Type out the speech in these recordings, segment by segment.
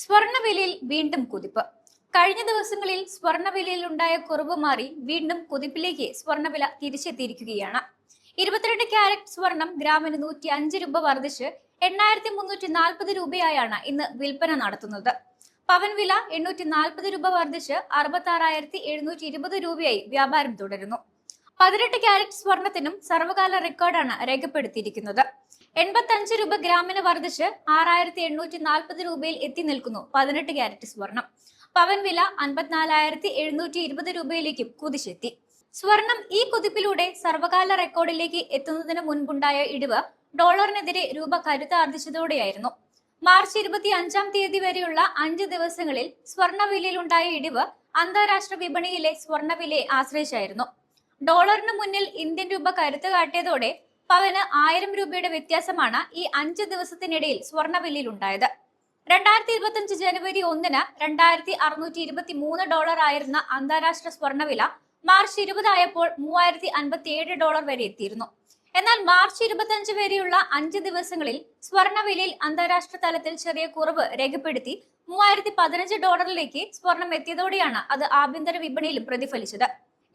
സ്വർണവിലയിൽ വീണ്ടും കുതിപ്പ്. കഴിഞ്ഞ ദിവസങ്ങളിൽ സ്വർണവിലയിൽ ഉണ്ടായ കുറവ് മാറി വീണ്ടും കുതിപ്പിലേക്ക് സ്വർണവില തിരിച്ചെത്തിയിരിക്കുകയാണ്. ഇരുപത്തിരണ്ട് ക്യാരറ്റ് സ്വർണം ഗ്രാമിന് നൂറ്റി അഞ്ച് രൂപ വർദ്ധിച്ച് എണ്ണായിരത്തി മുന്നൂറ്റി നാൽപ്പത് രൂപയായാണ് ഇന്ന് വിൽപ്പന നടത്തുന്നത്. പവൻ വില എണ്ണൂറ്റി നാൽപ്പത് രൂപ വർദ്ധിച്ച് അറുപത്തി ആറായിരത്തി എഴുന്നൂറ്റി ഇരുപത് രൂപയായി വ്യാപാരം തുടരുന്നു. പതിനെട്ട് ക്യാരറ്റ് സ്വർണത്തിനും സർവകാല റെക്കോർഡാണ് രേഖപ്പെടുത്തിയിരിക്കുന്നത്. എൺപത്തഞ്ച് രൂപ ഗ്രാമിന് വർദ്ധിച്ച് ആറായിരത്തി എണ്ണൂറ്റി നാൽപ്പത് രൂപയിൽ എത്തി നിൽക്കുന്നു. പതിനെട്ട് ക്യാരറ്റ് സ്വർണം. പവൻ വില അൻപത്തിനാലായിരത്തി എഴുന്നൂറ്റി ഇരുപത് രൂപയിലേക്കും കുതിച്ചെത്തി. സ്വർണം ഈ കുതിപ്പിലൂടെ സർവകാല റെക്കോർഡിലേക്ക് എത്തുന്നതിന് മുൻപുണ്ടായ ഇടിവ് ഡോളറിനെതിരെ രൂപ കരുത്താർജിച്ചതോടെയായിരുന്നു. മാർച്ച് ഇരുപത്തി അഞ്ചാം തീയതി വരെയുള്ള അഞ്ച് ദിവസങ്ങളിൽ സ്വർണവിലയിലുണ്ടായ ഇടിവ് അന്താരാഷ്ട്ര വിപണിയിലെ സ്വർണവിലയെ ആശ്രയിച്ചായിരുന്നു. ഡോളറിന് മുന്നിൽ ഇന്ത്യൻ രൂപ കരുത്ത് കാട്ടിയതോടെ പവന് ആയിരം രൂപയുടെ വ്യത്യാസമാണ് ഈ അഞ്ച് ദിവസത്തിനിടയിൽ സ്വർണവിലയിൽ ഉണ്ടായത് രണ്ടായിരത്തി ഇരുപത്തി ജനുവരി ഒന്നിന് രണ്ടായിരത്തി അറുന്നൂറ്റി ഇരുപത്തി മൂന്ന് ഡോളർ ആയിരുന്ന അന്താരാഷ്ട്ര സ്വർണവില മാർച്ച് ഇരുപതായപ്പോൾ മൂവായിരത്തി അൻപത്തി ഏഴ് ഡോളർ വരെ എത്തിയിരുന്നു. എന്നാൽ മാർച്ച് ഇരുപത്തിയഞ്ച് വരെയുള്ള അഞ്ച് ദിവസങ്ങളിൽ സ്വർണവിലയിൽ അന്താരാഷ്ട്ര തലത്തിൽ ചെറിയ കുറവ് രേഖപ്പെടുത്തി മൂവായിരത്തി പതിനഞ്ച് ഡോളറിലേക്ക് സ്വർണം എത്തിയതോടെയാണ് അത് ആഭ്യന്തര വിപണിയിലും പ്രതിഫലിച്ചത്.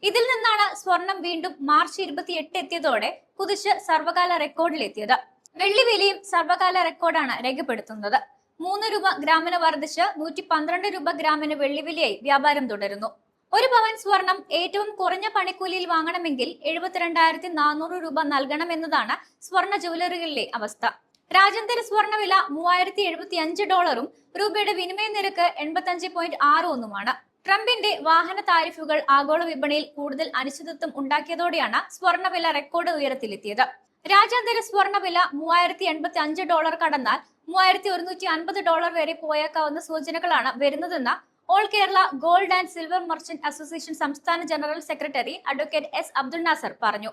ഇതിൽ നിന്നാണ് സ്വർണം വീണ്ടും മാർച്ച് ഇരുപത്തി എട്ട് എത്തിയതോടെ കുതിച്ച് സർവകാല റെക്കോർഡിലെത്തിയത്. വെള്ളി വിലയും സർവകാല റെക്കോർഡാണ് രേഖപ്പെടുത്തുന്നത്. മൂന്ന് രൂപ ഗ്രാമിന് വർദ്ധിച്ച് നൂറ്റി പന്ത്രണ്ട് രൂപ ഗ്രാമിന് വെള്ളിവിലയായി വ്യാപാരം തുടരുന്നു. ഒരു പവൻ സ്വർണം ഏറ്റവും കുറഞ്ഞ പണിക്കൂലിയിൽ വാങ്ങണമെങ്കിൽ എഴുപത്തിരണ്ടായിരത്തി നാനൂറ് രൂപ നൽകണമെന്നതാണ് സ്വർണ ജുവലറികളിലെ അവസ്ഥ. രാജ്യാന്തര സ്വർണവില മൂവായിരത്തി എഴുപത്തി അഞ്ച് ഡോളറും രൂപയുടെ വിനിമയ നിരക്ക് എൺപത്തി അഞ്ച് പോയിന്റ് ആറ് ഒന്നുമാണ്. ട്രംപിന്റെ വാഹന താരിഫുകൾ ആഗോള വിപണിയിൽ കൂടുതൽ അനിശ്ചിതത്വം ഉണ്ടാക്കിയതോടെയാണ് സ്വർണവില റെക്കോർഡ് ഉയരത്തിലെത്തിയത്. രാജ്യാന്തര സ്വർണവില മൂവായിരത്തി എൺപത്തി അഞ്ച് ഡോളർ കടന്നാൽ മൂവായിരത്തി ഒരുന്നൂറ്റി അൻപത് ഡോളർ വരെ പോയേക്കാവുന്ന സൂചനകളാണ് വരുന്നതെന്ന് all Kerala gold and silver merchant association സംസ്ഥാന general secretary advocate S Abdul Nasar പറഞ്ഞു.